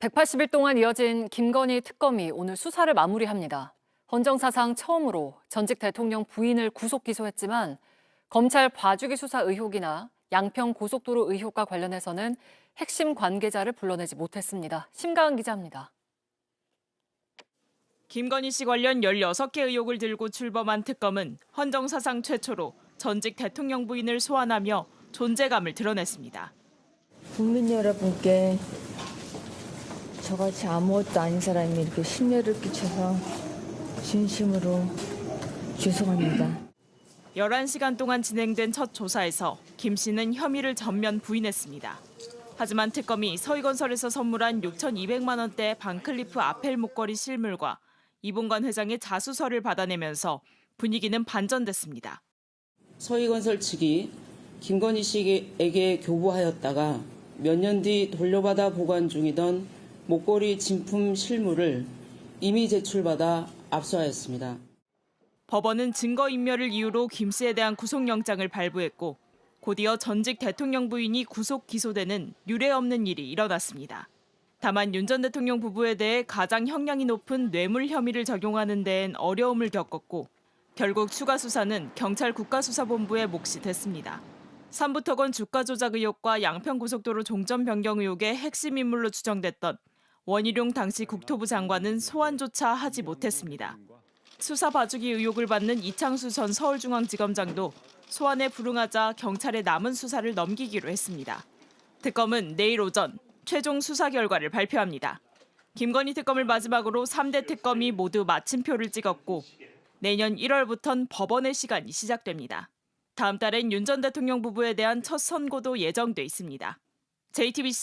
180일 동안 이어진 김건희 특검이 오늘 수사를 마무리합니다. 헌정사상 처음으로 전직 대통령 부인을 구속 기소했지만 검찰 봐주기 수사 의혹이나 양평 고속도로 의혹과 관련해서는 핵심 관계자를 불러내지 못했습니다. 심가은 기자입니다. 김건희 씨 관련 16개 의혹을 들고 출범한 특검은 헌정사상 최초로 전직 대통령 부인을 소환하며 존재감을 드러냈습니다. 국민 여러분께 저같이 아무것도 아닌 사람이 이렇게 심려를 끼쳐서 진심으로 죄송합니다. 11시간 동안 진행된 첫 조사에서 김 씨는 혐의를 전면 부인했습니다. 하지만 특검이 서희건설에서 선물한 6,200만 원대 반클리프 아펠 목걸이 실물과 이봉관 회장의 자수서를 받아내면서 분위기는 반전됐습니다. 서희건설 측이 김건희 씨에게 교부하였다가 몇 년 뒤 돌려받아 보관 중이던 목걸이 진품 실물을 이미 제출받아 압수하였습니다. 법원은 증거인멸을 이유로 김 씨에 대한 구속영장을 발부했고 곧이어 전직 대통령 부인이 구속 기소되는 유례 없는 일이 일어났습니다. 다만 윤 전 대통령 부부에 대해 가장 형량이 높은 뇌물 혐의를 적용하는 데엔 어려움을 겪었고 결국 추가 수사는 경찰 국가수사본부의 몫이 됐습니다. 삼부토건 주가 조작 의혹과 양평고속도로 종점 변경 의혹의 핵심 인물로 추정됐던 원희룡 당시 국토부 장관은 소환조차 하지 못했습니다. 수사 봐주기 의혹을 받는 이창수 전 서울중앙지검장도 소환에 불응하자 경찰에 남은 수사를 넘기기로 했습니다. 특검은 내일 오전 최종 수사 결과를 발표합니다. 김건희 특검을 마지막으로 3대 특검이 모두 마침표를 찍었고 내년 1월부턴 법원의 시간이 시작됩니다. 다음 달엔 윤 전 대통령 부부에 대한 첫 선고도 예정돼 있습니다. JTBC